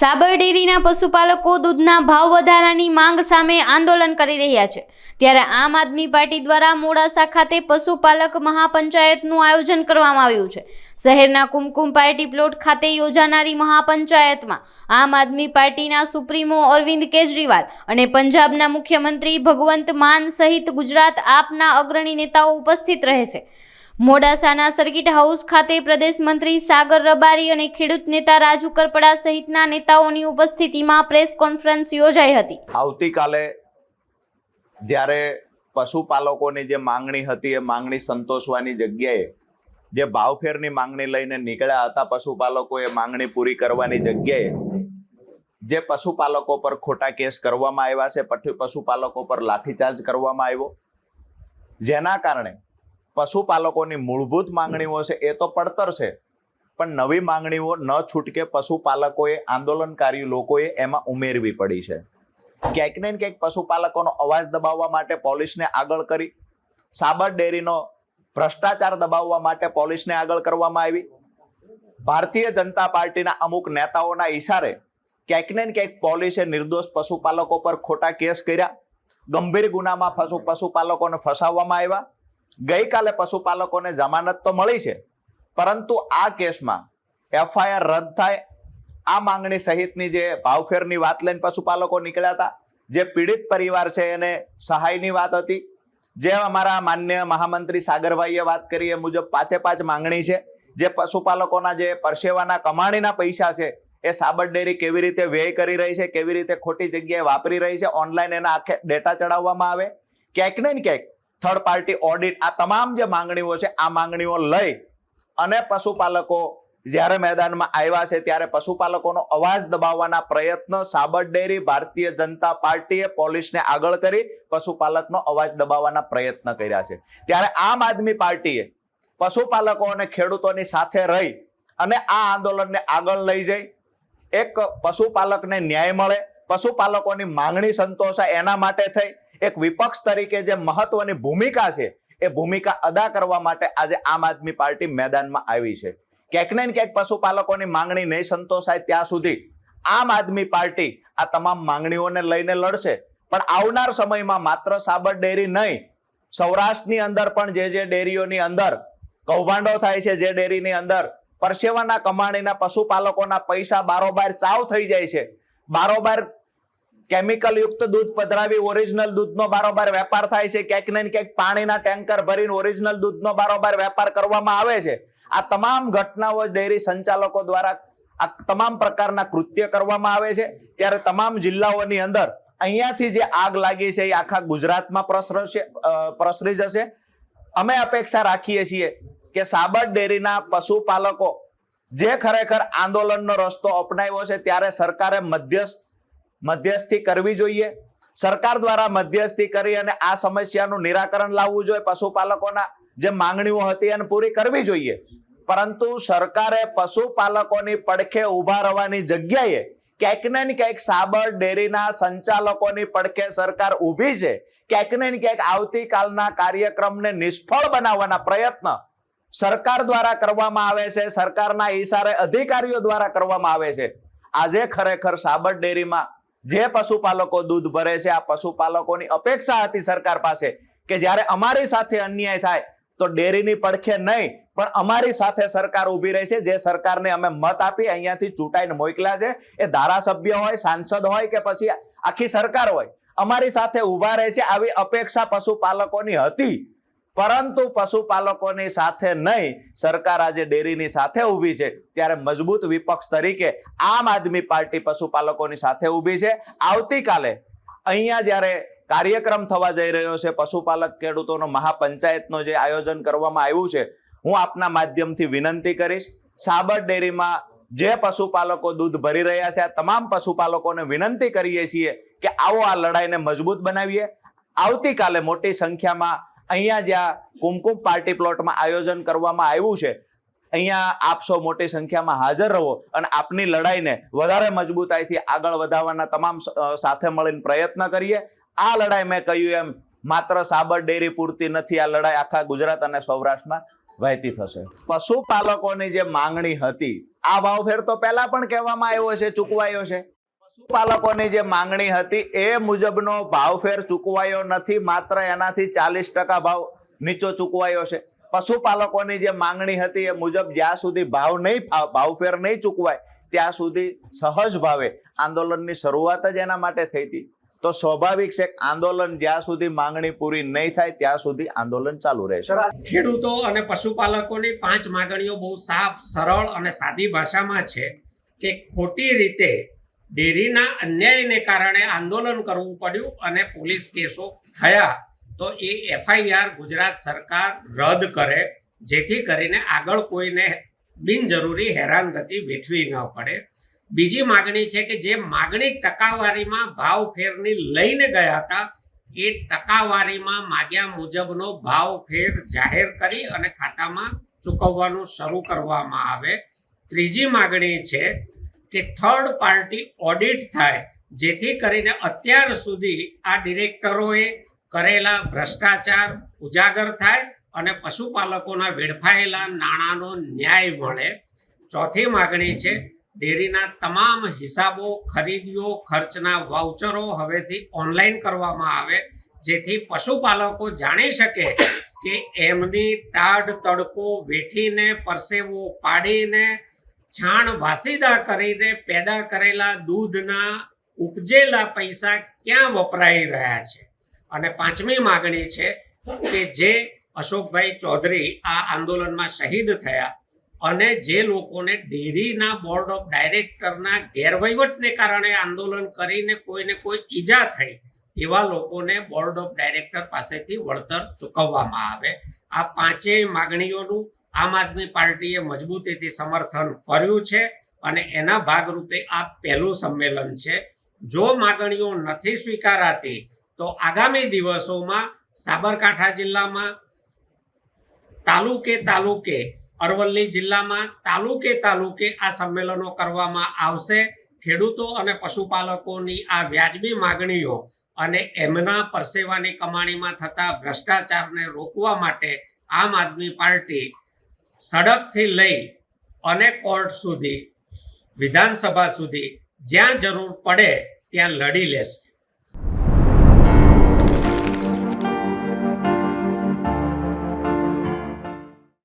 સાબર ડેરીના પશુપાલકો દૂધના ભાવ વધારાની માંગ સામે આંદોલન કરી રહ્યા છે. ત્યારે આમ આદમી પાર્ટી દ્વારા મોડાસા ખાતે પશુપાલક મહાપંચાયતનું આયોજન કરવામાં આવ્યું છે. શહેરના કુમકુમ પાર્ટી પ્લોટ ખાતે યોજાનારી મહાપંચાયતમાં આમ આદમી પાર્ટીના સુપ્રીમો અરવિંદ કેજરીવાલ અને પંજાબના મુખ્યમંત્રી ભગવંત માન સહિત ગુજરાત આપના અગ્રણી નેતાઓ ઉપસ્થિત રહેશે મોડાસાના સર્કિટ હાઉસ ખાતે પ્રદેશ મંત્રી સાગર રબારી અને ખેડૂત નેતા રાજુ કરપડા સહિતના નેતાઓની ઉપસ્થિતિમાં પ્રેસ કોન્ફરન્સ યોજાઈ હતી. આવતીકાલે જ્યારે પશુપાલકોની જે માંગણી હતી એ માંગણી સંતોષવાની જગ્યાએ જે ભાવફેરની માંગણી લઈને નીકળ્યા હતા પશુપાલકો એ માંગણી પૂરી કરવાની જગ્યાએ જે પશુપાલકો પર ખોટા કેસ કરવામાં આવ્યા છે પશુ- પશુપાલકો પર લાઠીચાર્જ કરવામાં આવ્યો. જેના કારણે પશુપાલકોની મૂળભૂત માંગણીઓ છે એ તો પડતર છે. પણ નવી માંગણીઓ ન છૂટકે પશુપાલકોએ આંદોલનકારી લોકોએ એમાં ઉમેરવી પડી છે. ક્યાંક ને ક્યાંક પશુપાલકોનો અવાજ દબાવવા માટે પોલીસને આગળ કરી. સાબર ડેરીનો ભ્રષ્ટાચાર દબાવવા માટે પોલીસને આગળ કરવામાં આવી. ભારતીય જનતા પાર્ટીના અમુક નેતાઓના ઈશારે ક્યાંક ને ક્યાંક પોલીસે નિર્દોષ પશુપાલકો પર ખોટા કેસ કર્યા. ગંભીર ગુનામાં પશુ પશુપાલકોને ફસાવવામાં આવ્યા. ગઈકાલે પશુપાલકોને જમાનત તો મળી છે, પરંતુ આ કેસમાં એફઆઈઆર રદ થાય, આ માંગણી સહિતની જે ભાવફેરની વાત લઈને પશુપાલકો નીકળ્યા હતા, જે પીડિત પરિવાર છે એને સહાયની વાત હતી, જે અમારા માન્ય મહામંત્રી સાગરભાઈએ વાત કરી એ મુજબ પાંચે પાંચ માંગણી છે, જે પશુપાલકોના જે પરસેવાના કમાણીના પૈસા છે, એ સાબર ડેરી કેવી રીતે વ્યય કરી રહી છે, કેવી રીતે ખોટી જગ્યાએ વાપરી રહી છે, ઓનલાઈન એના આખે ડેટા ચડાવવામાં આવે, ક્યાંક ને ક્યાંક થર્ડ પાર્ટી ઓડિટ આ તમામ જે માંગણીઓ છે, આ માંગણીઓ લઈ અને પશુપાલકો જ્યારે મેદાનમાં આવ્યા છે, ત્યારે પશુપાલકોનો અવાજ દબાવવાના પ્રયત્ન સાબર ડેરી, ભારતીય જનતા પાર્ટીએ પોલીસને આગળ કરી પશુપાલકનો અવાજ દબાવવાના પ્રયત્ન કર્યા છે. ત્યારે આમ આદમી પાર્ટીએ પશુપાલકો અને ખેડૂતોની સાથે રહી અને આ આંદોલનને આગળ લઈ જઈ. એક પશુપાલકને ન્યાય મળે, પશુપાલકોની માંગણી સંતોષાય, એના માટે થઈ. એક વિપક્ષ તરીકે જે મહત્વની ભૂમિકા છે, એ ભૂમિકા અદા કરવા માટે આજે આમ આદમી પાર્ટી મેદાનમાં આવી છે. ક્યાંક ને ક્યાંક પશુપાલકોની માંગણી નહીં સંતોષાય ત્યાં સુધી આમ આદમી પાર્ટી આ તમામ માંગણીઓને લઈને લડશે. પણ આવનાર સમયમાં માત્ર સાબર ડેરી નહીં, સૌરાષ્ટ્રની અંદર પણ જે જે ડેરીઓની અંદર કૌભાંડો થાય છે જે ડેરીની અંદર, પરસેવાના કમાણીના પશુપાલકોના પૈસા બારોબાર ચાવ થઈ જાય છે. બારોબાર કેમિકલ યુક્ત દૂધ પધરાવી ઓરિજિનલ દૂધનો બારોબાર વેપાર થાય છે. ક્યાંક ને ક્યાંક પાણીના ટેન્કર ભરીને ઓરિજિનલ દૂધનો બારોબાર વેપાર કરવામાં આવે છે. આ તમામ ઘટનાઓ ડેરી સંચાલકો દ્વારા આ તમામ પ્રકારના કૃત્ય કરવામાં આવે છે. ત્યારે તમામ જિલ્લાઓની અંદર અહીંયાથી જે આગ લાગી છે એ આખા ગુજરાતમાં પ્રસરશે પ્રસરી જશે. અમે અપેક્ષા રાખીએ છીએ કે સાબર ડેરીના પશુપાલકો જે ખરેખર આંદોલનનો રસ્તો અપનાવ્યો છે, ત્યારે સરકારે મધ્યસ્થ મધ્યસ્થી કરવી જોઈએ. સરકાર દ્વારા મધ્યસ્થી કરી અને આ સમસ્યાનું નિરાકરણ લાવવું જોઈએ પશુપાલકોના. જે માંગણીઓ હતી એને પૂરી કરવી જોઈએ. પરંતુ સરકારે પશુપાલકોની પડખે ઊભા રહેવાની જગ્યાએ ક્યાંક ને ક્યાંક સાબર ડેરીના સંચાલકોની પડખે સરકાર ઊભી છે. ક્યાંક ને ક્યાંક આવતીકાલના કાર્યક્રમને નિષ્ફળ બનાવવાના પ્રયત્ન સરકાર દ્વારા કરવામાં આવે છે. સરકારના ઈશારે અધિકારીઓ દ્વારા કરવામાં આવે છે. આજે ખરેખર સાબર ડેરીમાં જે પશુપાલકો દૂધ ભરે છે, આ પશુપાલકોની અપેક્ષા હતી સરકાર પાસે કે જ્યારે અમારી સાથે અન્યાય થાય તો ડેરીની પડખે નહીં, પણ અમારી સાથે સરકાર ઊભી રહેશે. જે સરકારને અમે મત આપી અહીંયાથી ચૂંટાઈને મોકલ્યા છે, એ ધારાસભ્ય હોય, સાંસદ હોય કે પછી આખી સરકાર હોય, અમારી સાથે ઊભા રહે છે આવી અપેક્ષા પશુપાલકોની હતી. પરંતુ પશુપાલકોની સાથે નહીં, સરકાર આજે ડેરીની સાથે ઊભી છે. ત્યારે મજબૂત વિપક્ષ તરીકે આમ આદમી પાર્ટી પશુપાલકોની સાથે ઊભી છે. આવતીકાલે અહીંયા જ્યારે કાર્યક્રમ થવા જઈ રહ્યો છે, પશુપાલક ખેડૂતોનો મહાપંચાયતનો જે આયોજન કરવામાં આવ્યું છે, હું આપના માધ્યમથી વિનંતી કરીશ, સાબર ડેરીમાં જે પશુપાલકો દૂધ ભરી રહ્યા છે, આ તમામ પશુપાલકોને વિનંતી કરીએ છીએ કે આવો આ લડાઈને મજબૂત બનાવીએ. આવતીકાલે મોટી સંખ્યામાં અહીંયા જ્યાં કુમકુમ પાર્ટી પ્લોટમાં આયોજન કરવામાં આવ્યું છે. અહીંયા આપ સૌ મોટી સંખ્યામાં હાજર રહો અને આપની લડાઈને વધારે મજબૂતાઈથી આગળ વધારવાના તમામ સાથે મળીને પ્રયત્ન કરીએ. આ લડાઈ મેં કહ્યું એમ, માત્ર સાબર ડેરી પૂરતી નથી, આ લડાઈ આખા ગુજરાત અને સૌરાષ્ટ્રમાં વહેતી થશે. પશુપાલકોની જે માંગણી હતી, આ ભાવફેર તો પહેલા પણ કહેવામાં આવ્યો છે, ચૂકવાયો છે. પશુપાલકોની જે માંગણી હતી એ મુજબનો ભાવફેર ચૂકવાયો નથી, માત્ર એનાથી ચાલીસ ટકા ભાવ નીચો ચૂકવાયો છે. પશુપાલકોની જે માંગણી હતી એ મુજબ જ્યાં સુધી ભાવ નહીં ભાવફેર નહીં ચૂકવાય, ત્યાં સુધી સહજ ભાવે આંદોલનની શરૂઆત જ એના માટે થઈ હતી. તો સ્વાભાવિક છે આંદોલન જ્યાં સુધી માંગણી પૂરી નહીં થાય, ત્યાં સુધી આંદોલન ચાલુ રહેશે. ખેડૂતો અને પશુપાલકોની પાંચ માંગણીઓ બહુ સાફ, સરળ અને સાદી ભાષામાં છે કે ખોટી રીતે ડેરીના અન્યાયને કારણે આંદોલન કરવું પડ્યું અને પોલીસ કેસો થયા. તો એ એફઆઈઆર ગુજરાત સરકાર રદ કરે, જેથી કરીને આગળ કોઈને બિનજરૂરી હેરાનગતિ વેઠવી ન પડે. બીજી માગણી છે કે જે માગણી ટકાવારીમાં ભાવ ફેરની લઈને ગયા હતા, એ ટકાવારીમાં માગ્યા મુજબનો ભાવ ફેર જાહેર કરી અને ખાતામાં ચૂકવવાનું શરૂ કરવામાં આવે. ત્રીજી માગણી છે કે થર્ડ પાર્ટી ઓડિટ થાય, જેથી કરીને અત્યાર સુધી આ ડિરેક્ટરોએ કરેલા ભ્રષ્ટાચાર ઉજાગર થાય અને પશુપાલકોના વેડફાયેલા નાણાંનો ન્યાય મળે. ચોથી માગણી છે, ડેરીના તમામ હિસાબો, ખરીદીઓ, ખર્ચના વાઉચરો હવેથી ઓનલાઈન કરવામાં આવે, જેથી પશુપાલકો જાણી શકે કે એમની ટાઢ તડકો વેઠીને, પરસેવો પાડીને છાણ વાસીદા કરીને પેદા કરેલા દૂધના ઉપજેલા પૈસા ક્યાં વપરાઈ રહ્યા છે? અને પાંચમી માગણી છે કે જે અશોકભાઈ ચૌધરી આ આંદોલનમાં શહીદ થયા અને જે લોકોને ડેરીના બોર્ડ ઓફ ડાયરેક્ટરના ગેરવહીવટને કારણે આંદોલન કરીને કોઈને કોઈ ઈજા થઈ, એવા લોકોને બોર્ડ ઓફ ડાયરેક્ટર પાસેથી વળતર ચૂકવવામાં આવે. આ પાંચેય માગણીઓનું આમ આદમી પાર્ટીએ મજબૂતીથી સમર્થન કર્યું છે અને એના ભાગરૂપે આ પહેલું સંમેલન છે. જો માગણીઓ નથી સ્વીકારાતી, તો આગામી દિવસોમાં સાબરકાંઠા જિલ્લામાં, તાલુકે તાલુકે, અરવલ્લી જિલ્લામાં તાલુકે તાલુકે આ સંમેલનો કરવામાં આવશે. ખેડૂતો અને પશુપાલકોની આ વ્યાજબી માગણીઓ અને એમના પરસેવાની કમાણીમાં થતા ભ્રષ્ટાચારને રોકવા માટે આમ આદમી પાર્ટી સડકથી લઈ અને કોર્ટ સુધી વિધાનસભા સુધી જ્યાં જરૂર પડે ત્યાં લડી લેશે.